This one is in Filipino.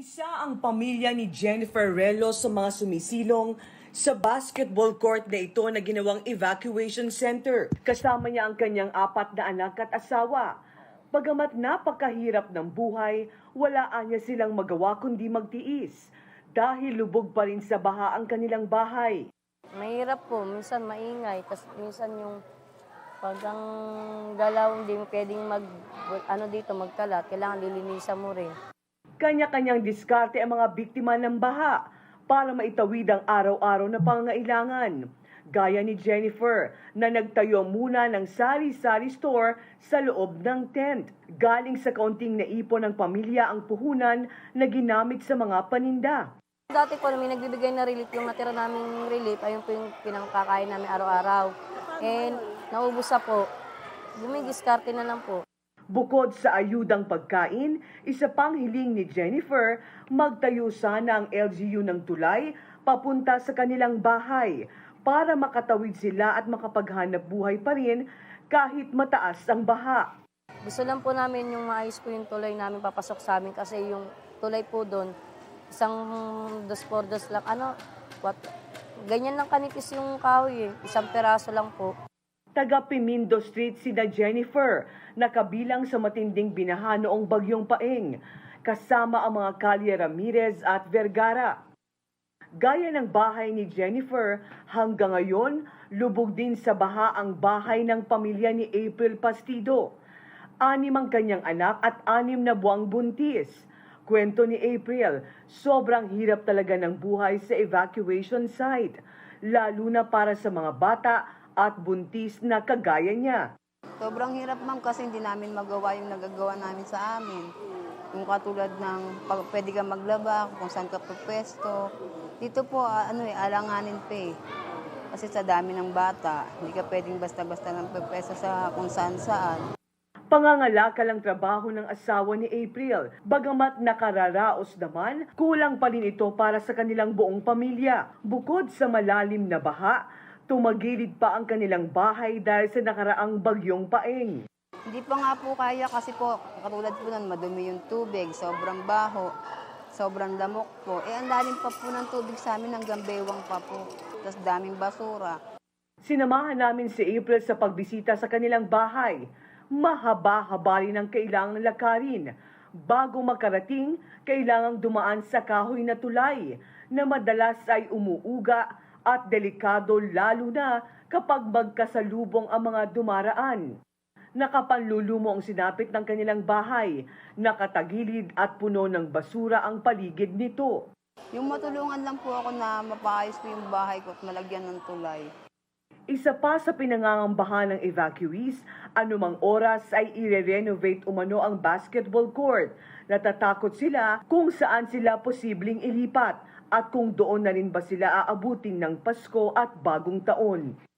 Isa ang pamilya ni Jennifer Relo sa mga sumisilong sa basketball court na ito na ginawang evacuation center. Kasama niya ang kanyang apat na anak at asawa. Bagamat napakahirap ng buhay, wala niya silang magawa kundi magtiis dahil lubog pa rin sa baha ang kanilang bahay. Mahirap po, minsan maingay, tas minsan yung pag ang galaw hindi mo pwedeng mag ano dito magkalat, kailangan lilinisan mo rin. Kanya-kanyang diskarte ang mga biktima ng baha para maitawid ang araw-araw na pangangailangan. Gaya ni Jennifer na nagtayo muna ng sari-sari store sa loob ng tent. Galing sa kaunting naipon ng pamilya ang puhunan na ginamit sa mga paninda. Dati po may nagbibigay na relief, yung natira naming relief, ayun po yung pinangkakain namin araw-araw. And naubos na po, bumigiskarte na lang po. Bukod sa ayudang pagkain, isa pang hiling ni Jennifer, magtayo sana ang LGU ng tulay papunta sa kanilang bahay para makatawid sila at makapaghanap buhay pa rin kahit mataas ang baha. Gusto lang po namin yung maayos po yung tulay namin papasok sa amin kasi yung tulay po doon, isang dos por dos lang, ano, what, ganyan lang kanipis yung kahoy eh, isang peraso lang po. Taga Pimindo Street sina Jennifer, nakabilang sa matinding binaha noong bagyong paeng, kasama ang mga Kalye Ramirez at Vergara. Gaya ng bahay ni Jennifer, hanggang ngayon, lubog din sa baha ang bahay ng pamilya ni April Pastido. Anim ang kanyang anak at anim na buwang buntis. Kwento ni April, sobrang hirap talaga ng buhay sa evacuation site, lalo na para sa mga bata at buntis na kagaya niya. Sobrang hirap ma'am kasi hindi namin magawa yung nagagawa namin sa amin. Yung katulad ng pag, pwede ka maglaba, kung saan ka pwesto. Dito po, ah, ano eh, alanganin pa eh. Kasi sa dami ng bata, hindi ka pwedeng basta-basta lang pwesto sa kung saan-saan. Pangangalakal ang trabaho ng asawa ni April. Bagamat nakararaos naman, kulang pa rin ito para sa kanilang buong pamilya. Bukod sa malalim na baha, tumagilid pa ang kanilang bahay dahil sa nakaraang bagyong paeng. Hindi pa nga po kaya kasi po, katulad po nun, madumi yung tubig, sobrang baho, sobrang lamok po. Eh, ang lalim pa po ng tubig sa amin hanggang bewang pa po. Tapos daming basura. Sinamahan namin si April sa pagbisita sa kanilang bahay. Mahaba-haba rin ang kailangang lakarin. Bago makarating, kailangang dumaan sa kahoy na tulay na madalas ay umuuga at delikado lalo na kapag magkasalubong ang mga dumaraan. Nakapanlulumo ang sinapit ng kanilang bahay, nakatagilid at puno ng basura ang paligid nito. Yung matulungan lang po ako na mapaayos ko yung bahay ko at malagyan ng tulay. Isa pa sa pinangangambahan ng evacuees, anumang oras ay ire-renovate umano ang basketball court. Natatakot sila kung saan sila posibleng ilipat at kung doon na rin ba sila aabutin ng Pasko at Bagong Taon.